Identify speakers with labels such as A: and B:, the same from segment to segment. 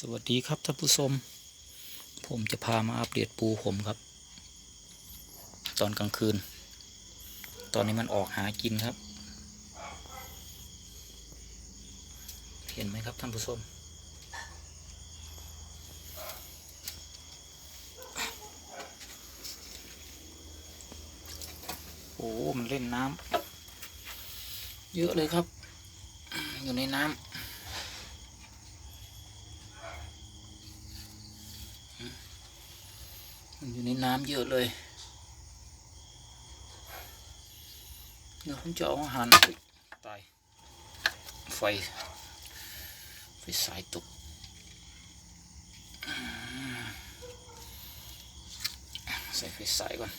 A: สวัสดีครับท่านผู้ชม ผมจะพามาอัปเดตปูผมครับ ตอนกลางคืน ตอนนี้มันออกหากินครับ เห็นไหมครับท่านผู้ชมโอ้มันเล่นน้ำเยอะเลยครับ อยู่ในน้ำ มัน อยู่ในน้ำเยอะเลยเดี๋ยวผมจะเอาอาหารตายไฟ ไฟสายตกใส่ไฟสายก่อน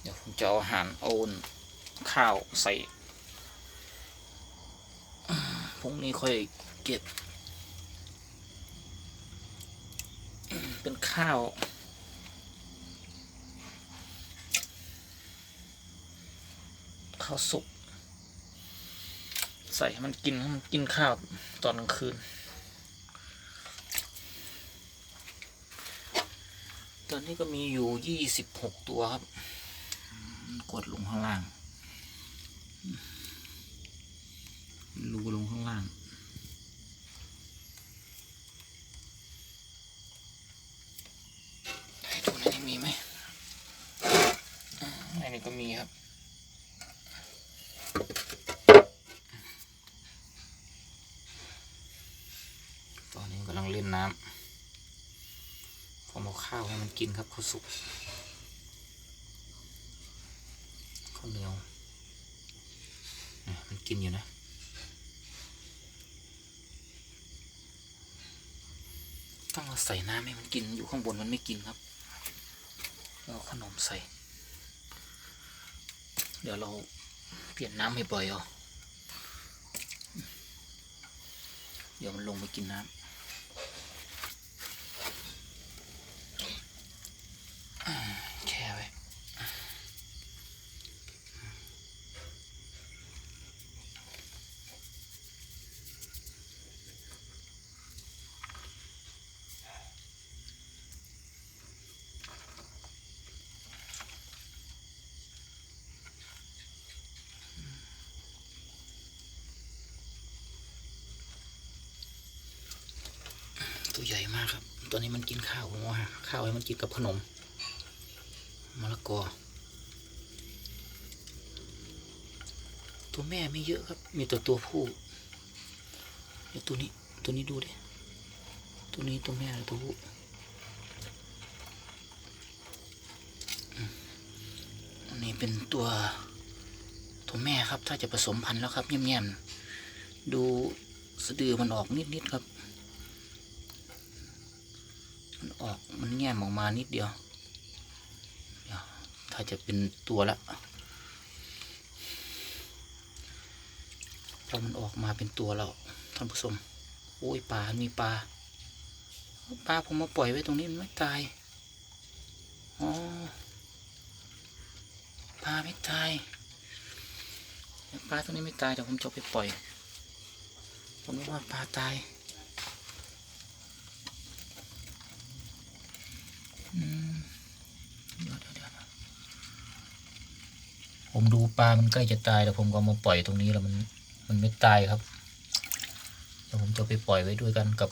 A: เดี๋ยวผมจะเอาอาหารเอาข้าวใส่พรุ่งนี้ค่อยเก็บ เป็นข้าว ข้าวสุก ใส่ให้มันกินให้มันกินข้าวตอนกลางคืน ตอนนี้ก็มีอยู่ยี่สิบหกตัวครับ กดลงข้างล่าง รูลงข้างล่าง ไอ้ตัวนี้มีไหมอ่าไอ้นี่ ก็มีครับ ตอนนี้กำลังเล่นน้ำผมเอาข้าวให้มันกินครับข้าวสุกข้าวเหนียวมันกินอยู่นะต้องเอาใส่น้ำให้มันกินอยู่ข้างบนมันไม่กินครับเอาขนมใส่ เดี๋ยวเราเปลี่ยนน้ำให้บ่อยเอาเดี๋ยวมันลงไปกินน้ำ ตัวใหญ่มากครับตัวนี้มันกินข้าวผมว่าข้าวให้มันกินกับขนมมะละกอ ตัวแม่ไม่เยอะครับ มีแต่ตัวผู้เดี๋ยวตัวนี้ตัวนี้ดูดิ ตัวนี้ตัวแม่หรือตัวผู้อันนี้เป็นตัวตัวแม่ครับ ถ้าจะผสมพันธุ์แล้วครับเงียบๆดูสะดือมันออกนิดๆครับ มันออกมันแง้มออกมานิดเดียว ถ้าจะเป็นตัวละพอมันออกมาเป็นตัวแล้วท่านผู้ชมโอ้ยปลา มีปลา ปลาผมมาปล่อยไว้ตรงนี้มันไม่ตาย อ๋อ ปลาไม่ตาย ปลาตัวนี้ไม่ตายเดี๋ยวผมจะไปปล่อย ผมว่าปลาตาย อืมเดี๋ยวเดี๋ยวเดี๋ยวนะ ผมดูปลา มันใกล้จะตายแต่ผมก็มาปล่อยตรงนี้แล้วมันมันไม่ตายครับเดี๋ยวผมจะไปปล่อยไว้ด้วยกันกับ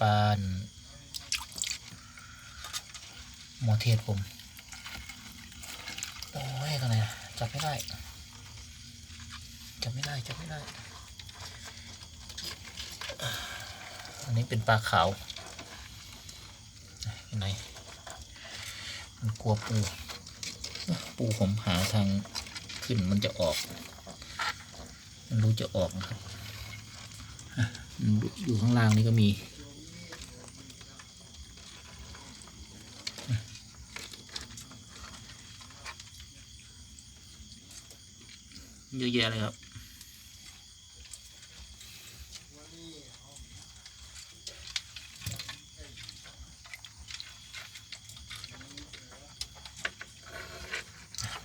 A: ปลาหมอเทศผมโอ้ยตรงไหนจับไม่ได้จับไม่ได้จับไม่ได้ อันนี้เป็นปลาขาวไหนมันกลัวปู ปูผมหาทาง ขึ้นมันจะออก มันรู้จะออกนะครับอะมันอยู่ข้างล่างนี่ก็มี เยอะแยะเลยครับ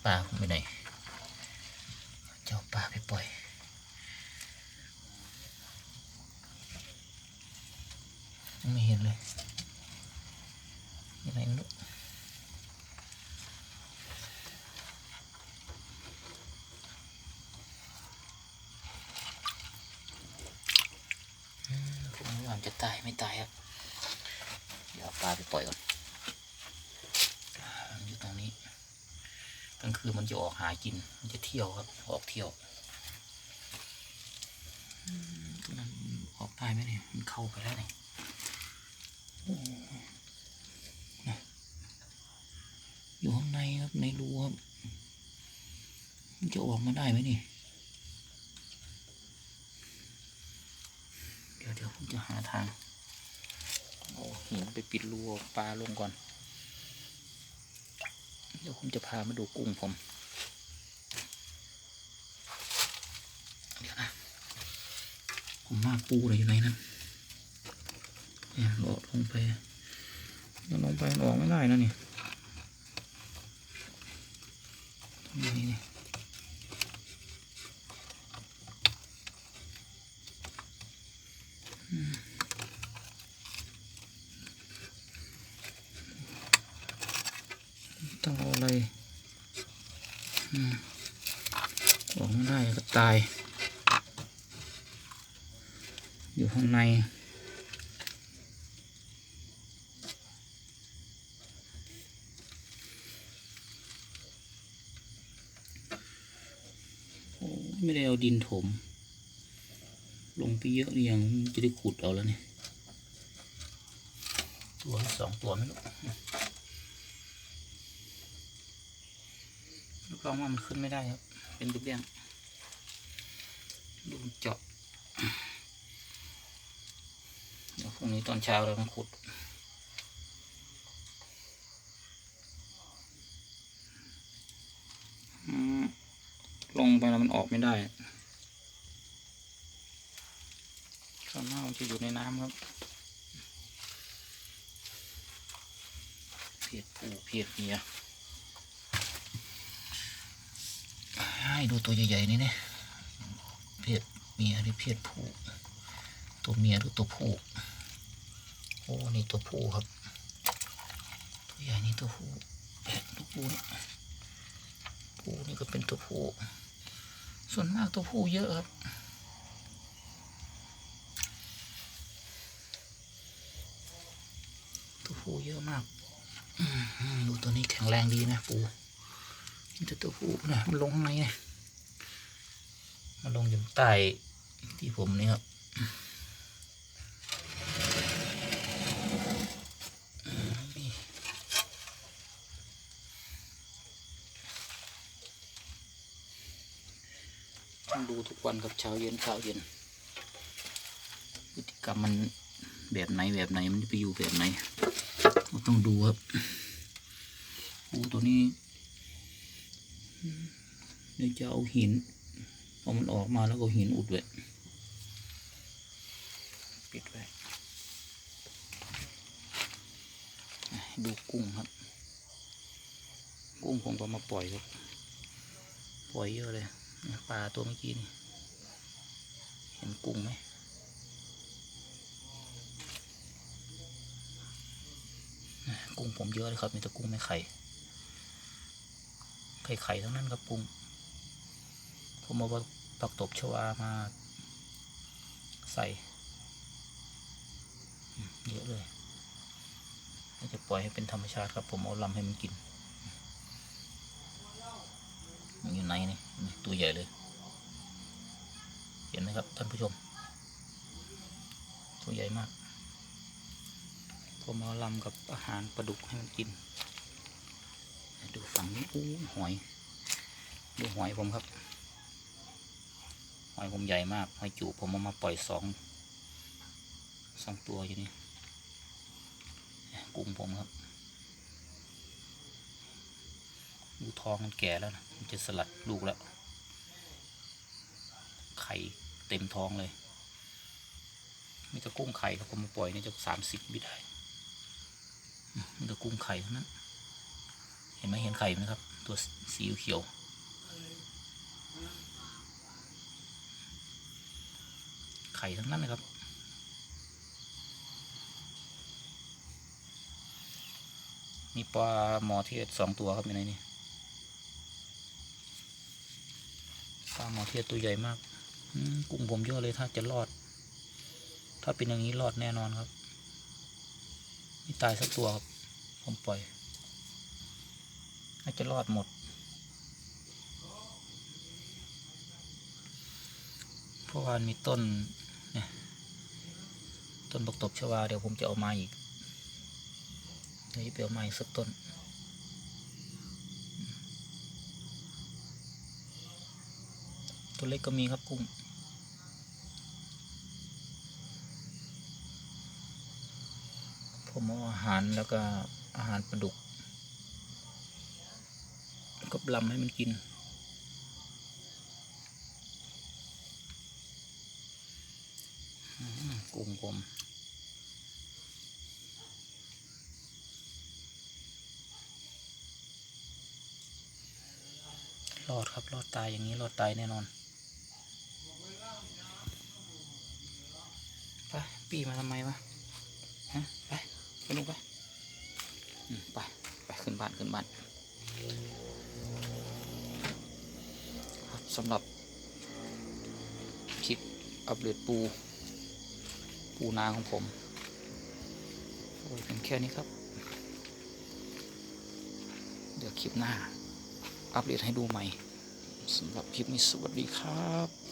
A: ปลาไปไหน เจ้าปลาไปปล่อย ไม่เห็นเลยยังไงไม่รู้อืมผมไม่ว่ามันจะ ตายไม่ตายครับ เดี๋ยวปลาไปปล่อยก่อนอ่ามันอยู่ตรงนี้กลางคืนมันจะออกหากิน มันจะเที่ยวครับ ออกเที่ยวอืมตรงนั้นออกได้ไหมเนี่ย มันเข้าไปแล้วเนี่ยโอ้นะอยู่ข้างในครับในรูครับ มันจะออกมาได้ไหมนี่ เดี๋ยวเดี๋ยวผม จะหาทางเอาหินไปปิดรูปลาลงก่อน เดี๋ยวผมจะพามาดูกุ้งผม เดี๋ยวนะ ผมมาปูอะไรอยู่ในนั้นเนี่ยโดดลงไปมันลงไปมันอกไม่ได้นะนี่ตรงนี้นี่อืมต้องเอาอะไรอืมออกไม่ได้ก็ ตาย อยู่ข้างในโอ้ไม่ได้เอาดินถม ลงไปเยอะหรือยังจะได้ขุดเอาแล้วเนี่ย ตัวสองตัวไม่รู้ลูกลองว่ามันขึ้นไม่ได้ครับ เป็นลูกเลี้ยง เจาะเดี๋ยวพรุ่งนี้ตอนเช้าเราต้องขุดลงไปแล้วมันออกไม่ได้ส่วนมากมันจะอยู่ในน้ำครับ เพียดปูเพียดเมียให้ดูตัวใหญ่ๆนี่เนี่ย เมียหรือเพียดผู้ ตัวเมียหรือตัวผู้ โอ้ นี่ตัวผู้ครับ ตัวใหญ่นี่ตัวผู้แพะตัวผู้นี่ผู้นี่ก็เป็นตัวผู้ ส่วนมากตัวผู้เยอะครับตัวผู้เยอะมากดูตัวนี้แข็งแรงดีนะปูนี่แต่ตัวผู้นะมันลงข้างในไงมันลงอยู่ใต้ ที่ผมนี่ครับต้องดูทุกวันกับเช้าเย็นเช้าเย็นพฤติกรรมมันแบบไหนแบบไหนมันจะไปอยู่แบบไหนเราต้องดูครับปูตัวนี้เดี๋ยวจะเอาหิน พอมันออกมาแล้วก็หินอุดไว้ปิดไว้ดูกุ้งครับ กุ้งผมก็มาปล่อยครับ ปล่อยเยอะเลยปลาตัวเมื่อกี้นี่เห็นกุ้งไหมกุ้งผมเยอะเลยครับ มีแต่กุ้งไม่ไข่ ไข่ไข่ทั้งนั้นครับกุ้งผมเอา ปักตบชวามาใส่ เยอะเลยจะปล่อยให้เป็นธรรมชาติครับ ผมเอาลำให้มันกิน มันอยู่ไหนนี่นี่ตัวใหญ่เลย เห็นไหมครับท่านผู้ชม ตัวใหญ่มาก ผมเอาลำกับอาหารปลาดุกให้มันกิน ดูฝั่งนี้อู้หอย ดูหอยผมครับ หอยผมใหญ่มากหอยจูบผมเอามาปล่อยสองสองตัวอยู่นี่กุ้งผมครับดูท้องมันแก่แล้วนะมันจะสลัดลูกแล้ว ไข่เต็มท้องเลยมีแต่กุ้งไข่ครับผมมาปล่อยนี่จะสามสิบบิได้มมีแต่กุ้งไข่ทั้งนั้น เห็นไหมเห็นไข่ไหมครับ ตัวสีเขียว ไข่ทั้งนั้นนะครับ นี่ปลาหมอเทศสองตัวครับในนี้ปลาหมอเทศตัวใหญ่มากกุ้งผมเยอะเลยถ้าจะรอด ถ้าเป็นอย่างนี้รอดแน่นอนครับนี่ตายสักตัวครับ ผมปล่อยน่าจะรอดหมด เพราะว่ามีต้น ต้นบกตบชวาเดี๋ยวผมจะเอามาอีกเดี๋ยวจะไปเอามาอีกสักต้นตัวเล็กก็มีครับกุ้งผมเอาอาหารแล้วก็อาหารปลาดุกกับลำให้มันกิน กุ้งผม รอดครับรอดตายอย่างนี้รอดตายแน่นอนไปปีมาทำไมวะฮะไปไปลูกไปไปไปขึ้นบ้านขึ้นบ้านครับสำหรับคลิปอัปเดตปู ปูนาของผมโอ้ยเป็นแค่นี้ครับ เดี๋ยวคลิปหน้า อัปเดตให้ดูใหม่สำหรับคลิปนี้สวัสดีครับ